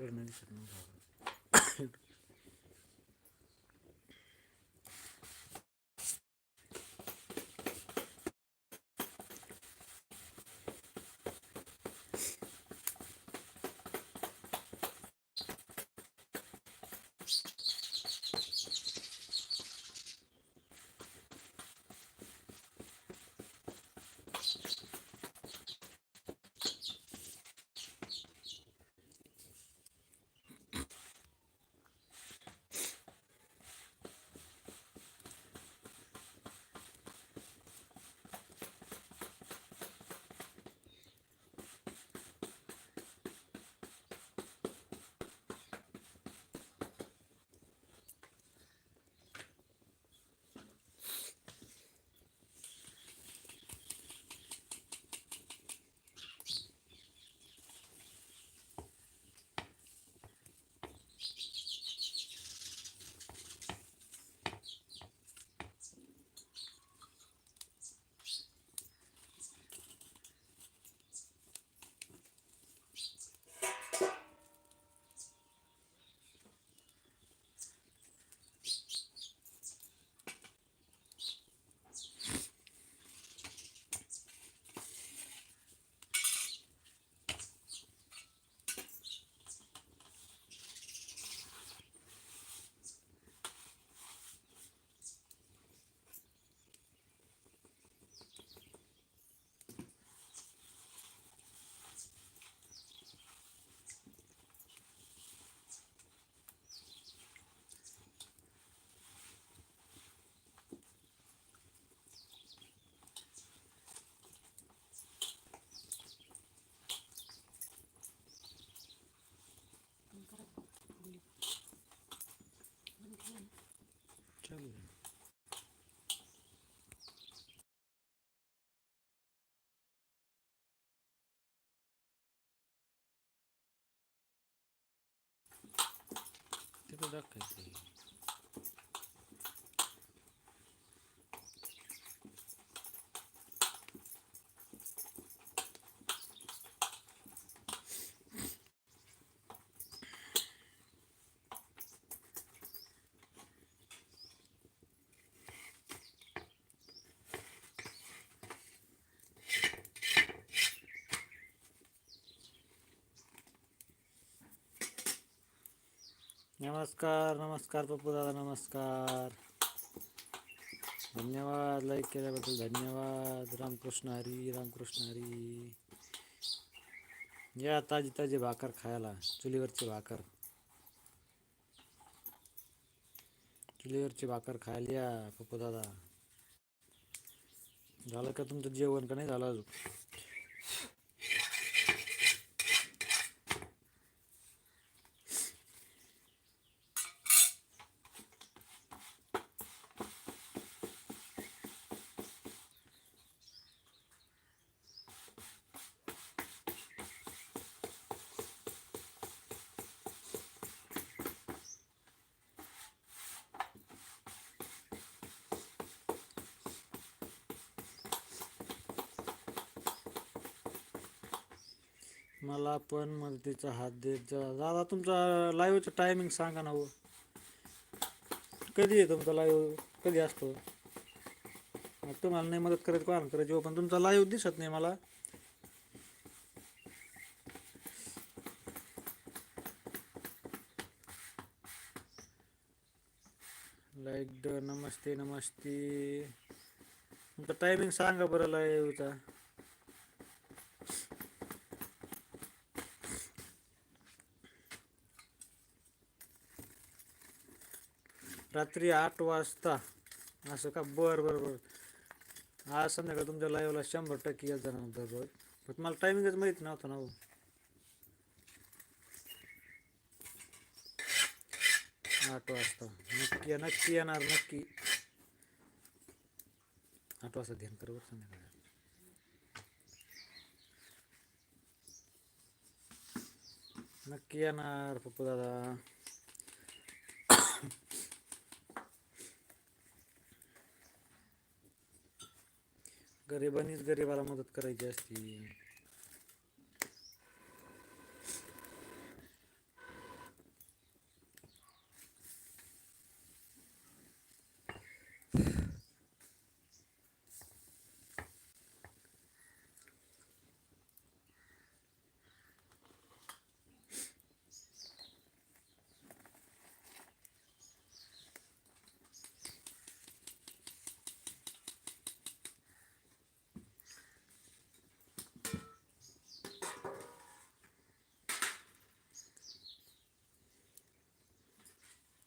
可能是那个。に。これだけでいい。नमस्कार नमस्कार पप्पू दादा नमस्कार. धन्यवाद लाईक केल्याबद्दल धन्यवाद. रामकृष्ण हरी रामकृष्ण हरी. या ताजी ताजी भाकर खायला चुलीवरची भाकर. चुलीवरची भाकर खायला या पप्पू दादा. झालं का तुमचं जेवण का नाही झालं अजून मला पण मदतीचा हात देत जा. दादा तुमचा लाईव्हचं टायमिंग सांगा ना हो. कधी आहे तुमचा लाईव्ह कधी असतो? मग तुम्हाला नाही मदत करत कोण करायची हो पण तुमचा लाईव्ह दिसत नाही मला. लाईक ड नमस्ते नमस्ते. तुमचा टायमिंग सांगा बरं लाईव्हचा रात्री आठ वाजता. असं का? बरं बरं बरं. आज संध्याकाळ तुमच्या लाईव्हला शंभर टक्के येत जाणार दररोज पण मला टायमिंगच माहीत नव्हतं ना हो. आठ वाजता. नक्की नक्की येणार नक्की. आठ वाजता ध्यान कर बरं संध्याकाळी. नक्की येणार पप्पू दादा. गरिबांनीच गरिबाला मदत करायची असती.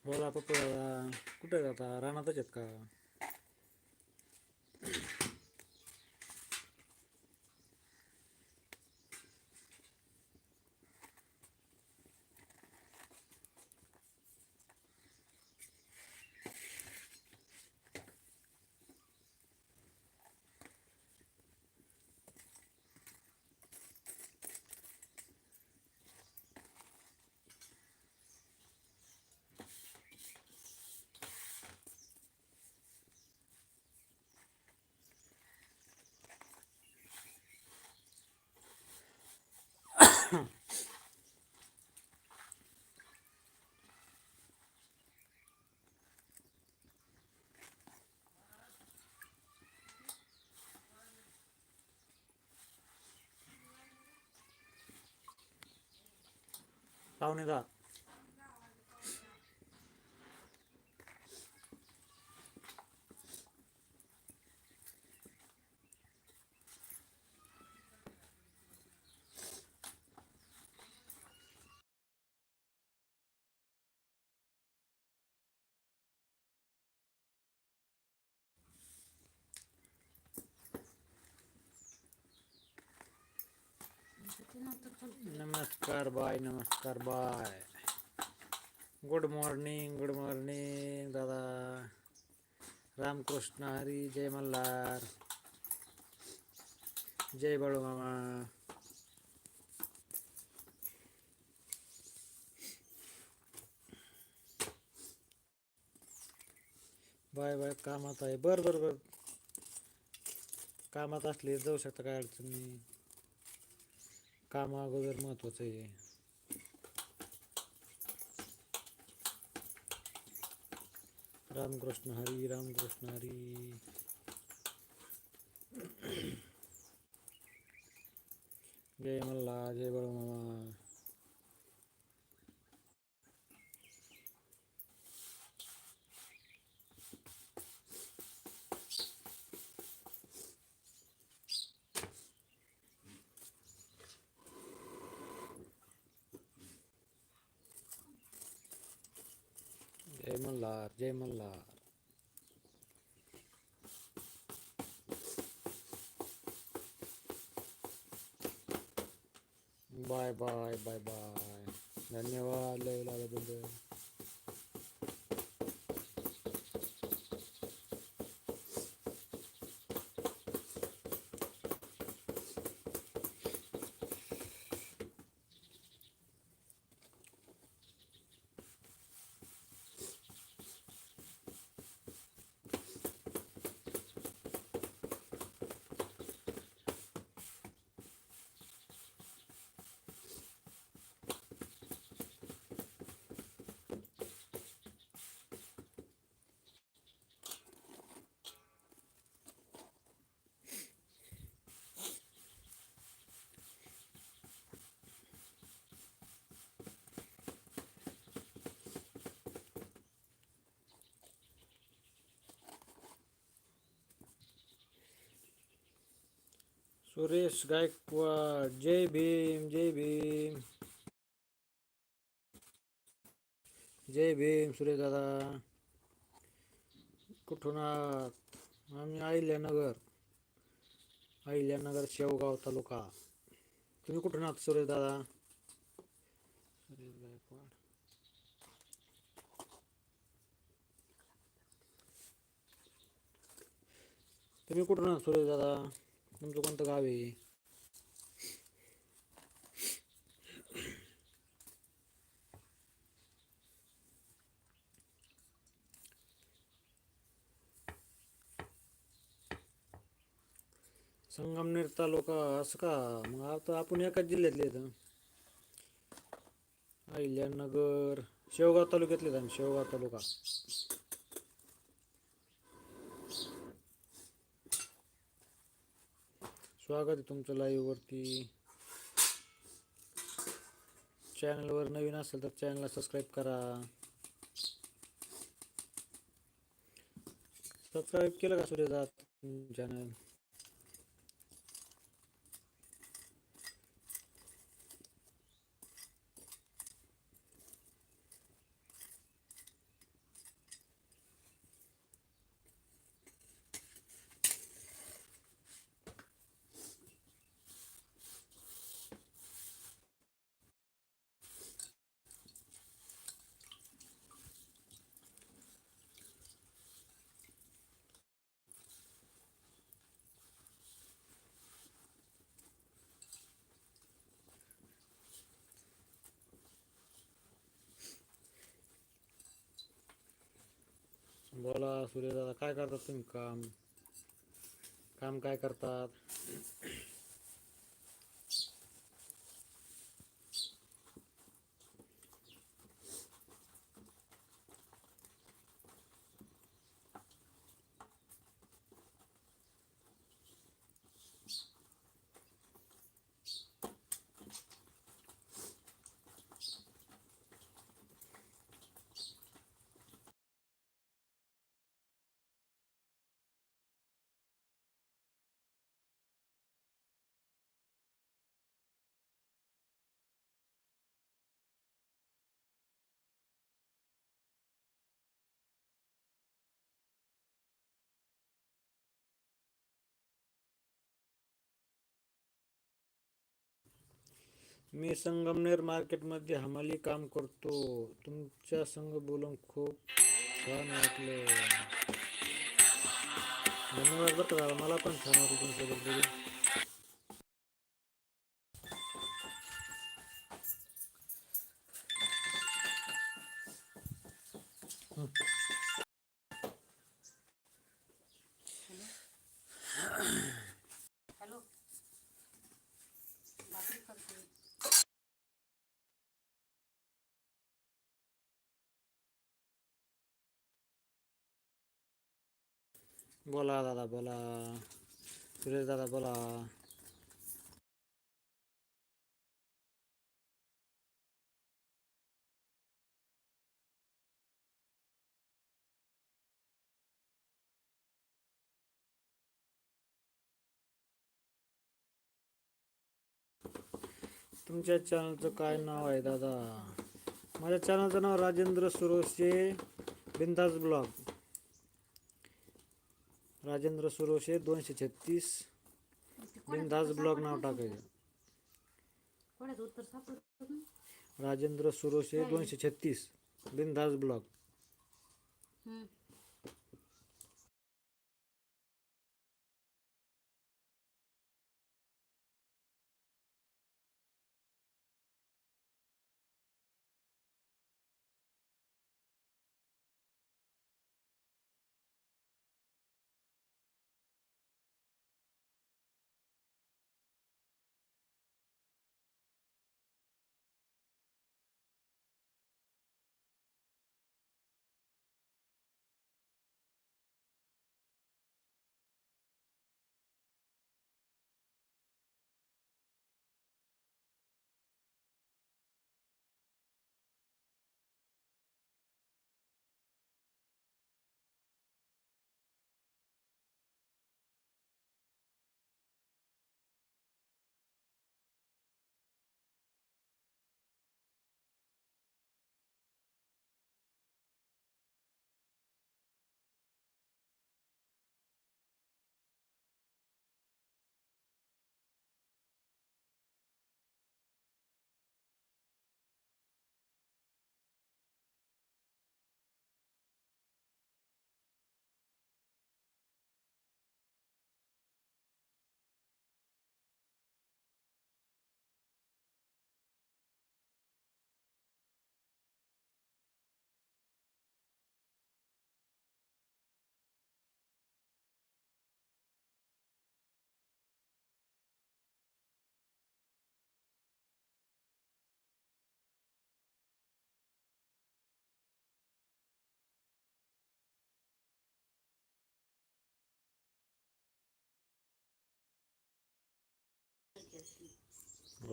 बोला पप्पा कुठे जाता? रानातच आहेत का? 然后那个 नमस्कार बाय नमस्कार bye good morning good morning दादा. रामकृष्ण हरी जय मल्हार. जय बाळू मामा. बाय बाय कामात आहे. बर बर बर. कामात असले जाऊ शकता काय अडचण नाही. काम अगोदर महत्वाचं आहे. रामकृष्ण हरी रामकृष्ण हरी. जय मल्ला जय बळमामा जय मल्हार जय Malhar bye bye bye bye धन्यवाद लय आल्याबद्दल सुरेश गायकवाड जय भीम जय भीम. जय भीम सुरेश दादा. कुठून आहात आम्ही अहिल्यानगर. अहिल्यानगर शेवगाव तालुका. तुम्ही कुठून आहात सुरेश दादा? सुरेश गायकवाड. तुम्ही कुठून आहात सुरेश दादा? तुमचं कोणतं गाव आहे? संगमनेर तालुका असं का? मग आता आपण एकाच जिल्ह्यातले अहिल्यानगर शेवगाव तालुक्यातले आहेत आम्ही शेवगाव तालुका. स्वागत आहे तुमचं लाईववरती चॅनलवर नवीन असेल तर चॅनलला सबस्क्राईब करा. सबस्क्राईब केलं का सूर्यदात चॅनल बोला सूर्य दादा काय करतात तुम्ही? काम काम काय करतात? मी संगमनेर मार्केटमध्ये हमाली काम करतो. तुमच्या संग बोलून खूप छान वाटलं. धन्यवाद बरं का मला पण छान वाटलं तुमच्याबद्दल बोलून हॅलो भाकरी करते बोला दादा बोला. सुरेश दादा बोला. तुमच्या चॅनलचं काय नाव आहे दादा? माझ्या चॅनलचं नाव राजेंद्र सुरोशे बिंदास ब्लॉग. राजेंद्र सुरोशे दोनशे छत्तीस. बिंदास ब्लॉग नाव टाकायचं. राजेंद्र सुरोशे दोनशे छत्तीस. बिंदास ब्लॉग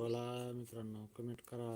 बोला मित्रांनो कमेंट करा.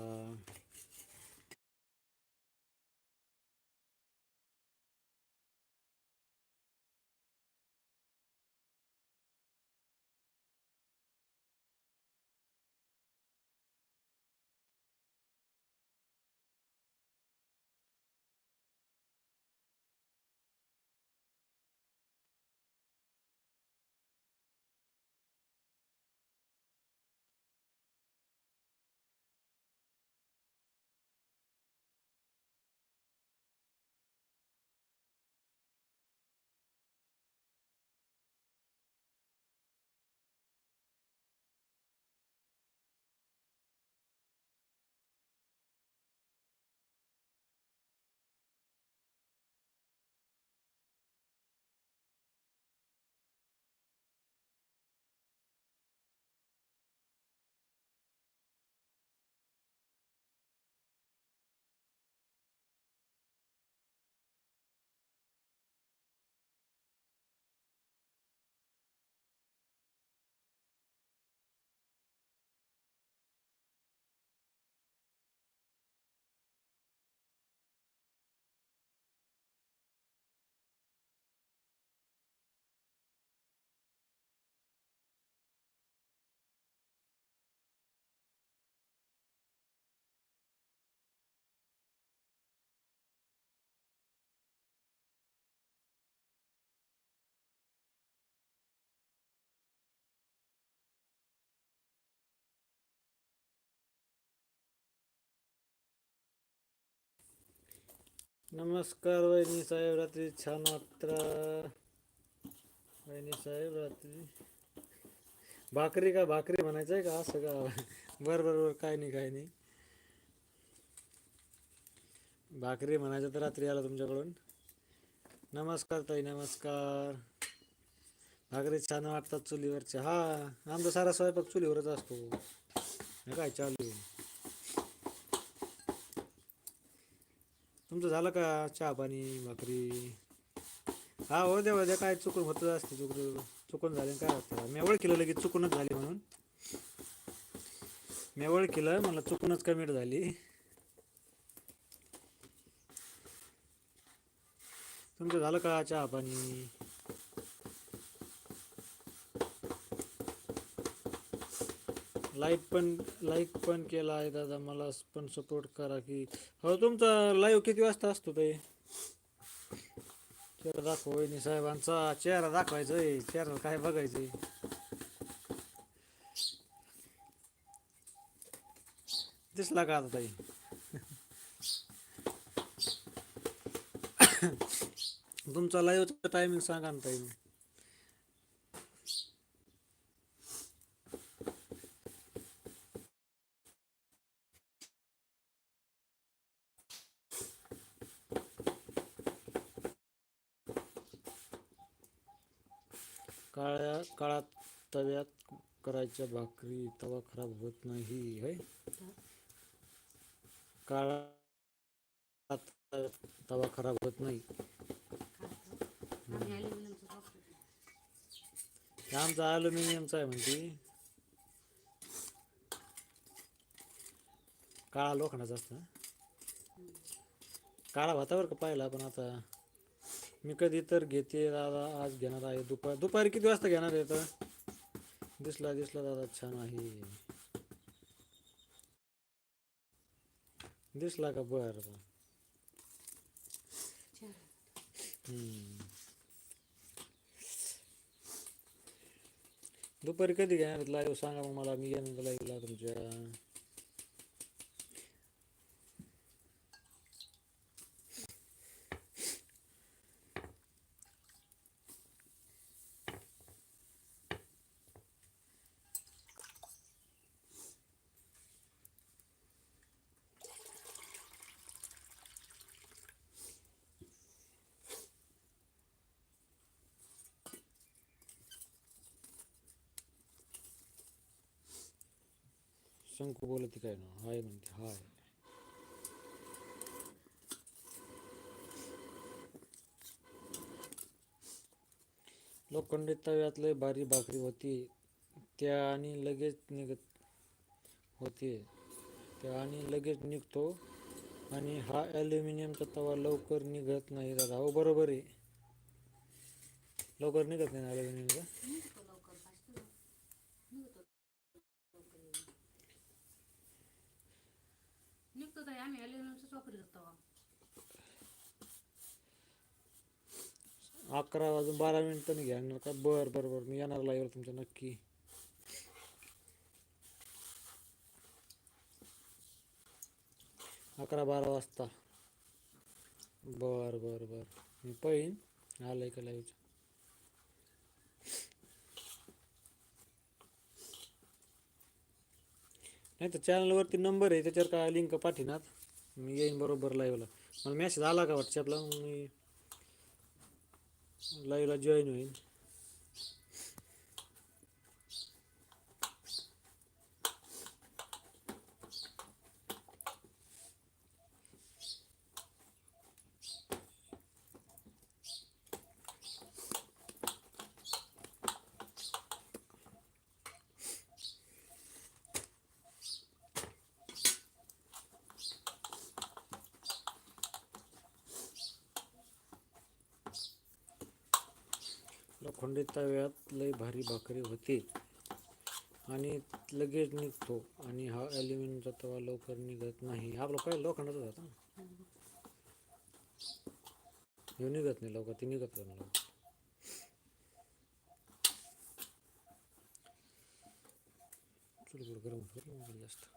नमस्कार वहिनी साहेब रात्री छान वात्रा वहिनी साहेब रात्री. भाकरी का भाकरी म्हणायचं आहे का असं का? बरं बरं बरं काय नाही काय नाही. भाकरी म्हणायचं तर रात्री आला तुमच्याकडून. नमस्कार ताई नमस्कार. भाकरी छान वाटतात चुलीवरच्या. हा आमचा सारा स्वयंपाक चुलीवरच असतो. काय चालू तुमचं झालं का चहा पाणी भाकरी? हा हो द्या द्या काय चुकून होत असते चुकून चुकून झाले काय होतं मी ओळखलं लगेच चुकूनच झाली म्हणून. मी ओळखलं मला चुकूनच कमीट झाली. तुमचं झालं का चहा पाणी? लाईक पण लाईक पण केला आहे दादा. मला पण सपोर्ट करा की. हो तुमचा लाईव्ह किती वाजता असतो ते चेहरा दाखव वहिनी साहेबांचा. चेहरा दाखवायचा आहे. चेहरा काय बघायचंय दिसला का आता ताई? तुमचा लाईव्हचा टायमिंग सांगा ना ताई. काळ्या काळात तव्यात करायच्या भाकरी तवा खराब होत नाही है? काळात तवा खराब होत नाही. आमचा अल्युमिनियमचा आहे म्हणते. काळा लोखंडाचा असतं काळा भातावर का पाहिला पण आता मी कधी तर घेते दादा आज घेणार आहे दुपार. दुपारी किती वाजता घेणार आहे तर? दिसला दिसला दादा छान आहे. दिसला का? बर दुपारी कधी घेणार लाईव्ह सांगा मग मला. मी येणार लाईव्हला तुमच्या. शंकू बोलते काय ना हाय म्हणते हाय लोखंडी तव्यात लय भारी भाकरी होती. त्या आणि लगेच निघत होती. त्या आणि लगेच निघतो. आणि हा ॲल्युमिनियमचा तवा लवकर निघत नाही दादा. हो बरोबर आहे. लवकर निघत नाही ॲल्युमिनियमचा निघतो लवकर फास्ट निघतो लवकर निघतो ताई आम्ही अॅल्युमिनियमचंच वापर करतो अकरा वाजून बारा मिनिटांनी घेणार का? बर बर बर. मी येणार लाईव्ह तुमच्या नक्की. अकरा बारा वाजता. बर बर बर. मी पहिन. आलंय का लाईव्हच्या नाही तर चॅनलवरती नंबर आहे त्याच्यावर काय लिंक पाठीनात मी येईन बरोबर लाईव्हला मला मेसेज आला का व्हॉट्सॲपला मग मी लाईव्हला जॉईन होईल लोखंडी भाकरी भाकरी होते. आणि लगेच निघतो. आणि हा ॲल्युमिनियमचा तवा लवकर निघत नाही. हा लोक लोखंडाचा होता. हे ह्यो निघत नाही लवकर ती निघत नाही लवकर. चुलीवर गरम होतो. जास्त.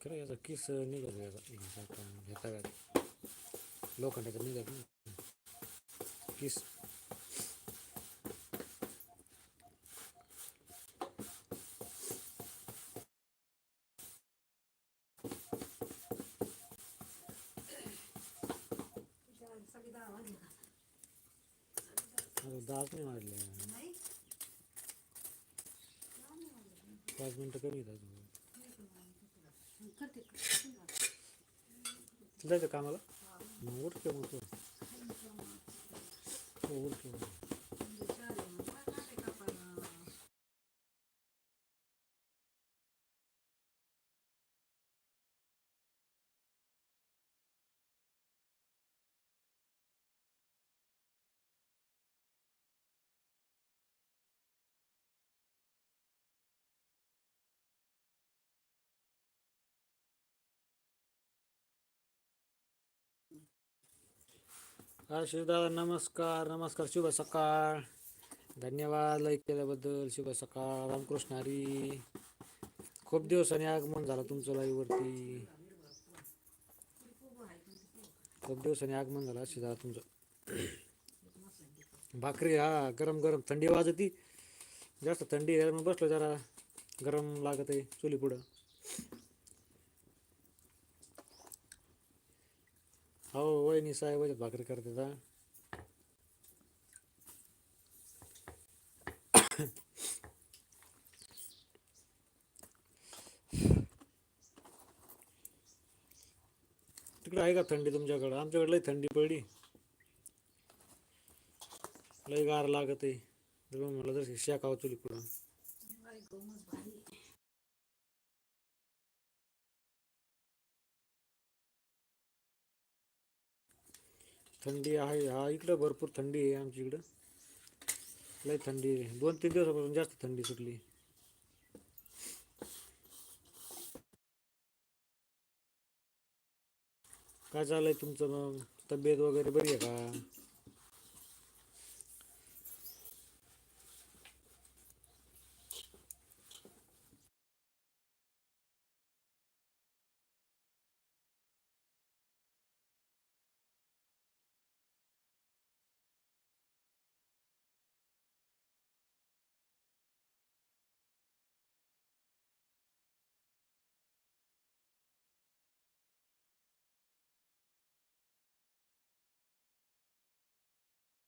खरं याचा किस निघत याचा घासाचा घेता का लोखंडाचा निघत ना किस सगळी दहाच नाही वाजले पाच मिनटं कमी येतात जायचं कामाला? मग उठके मग तू. हो हा दादा नमस्कार नमस्कार शुभ सकाळ. धन्यवाद लाईक केल्याबद्दल शुभ सकाळ. रामकृष्ण हरी. खूप दिवसांनी आगमन झालं तुमचं लाईव्हवरती खूप दिवसांनी आगमन झालं आशिष दादा तुमचं. भाकरी हा गरम गरम. थंडी वाजती. जास्त थंडी आहे मग बसलो जरा. गरम लागत आहे चुली पुढं हो वहिनी साहेब भाकरी करते का तिकडे आहे का थंडी तुमच्याकडं? आमच्याकडे लई थंडी पडली. लई गार लागत आहे म्हटलं जर शेकावं चुली पुढं थंडी आहे हा इकडं भरपूर थंडी आहे आमच्या इकडं. लई थंडी आहे. दोन तीन दिवसापासून जास्त थंडी सुटली. काय चाललंय तुमचं मग? तब्येत वगैरे बरी आहे का?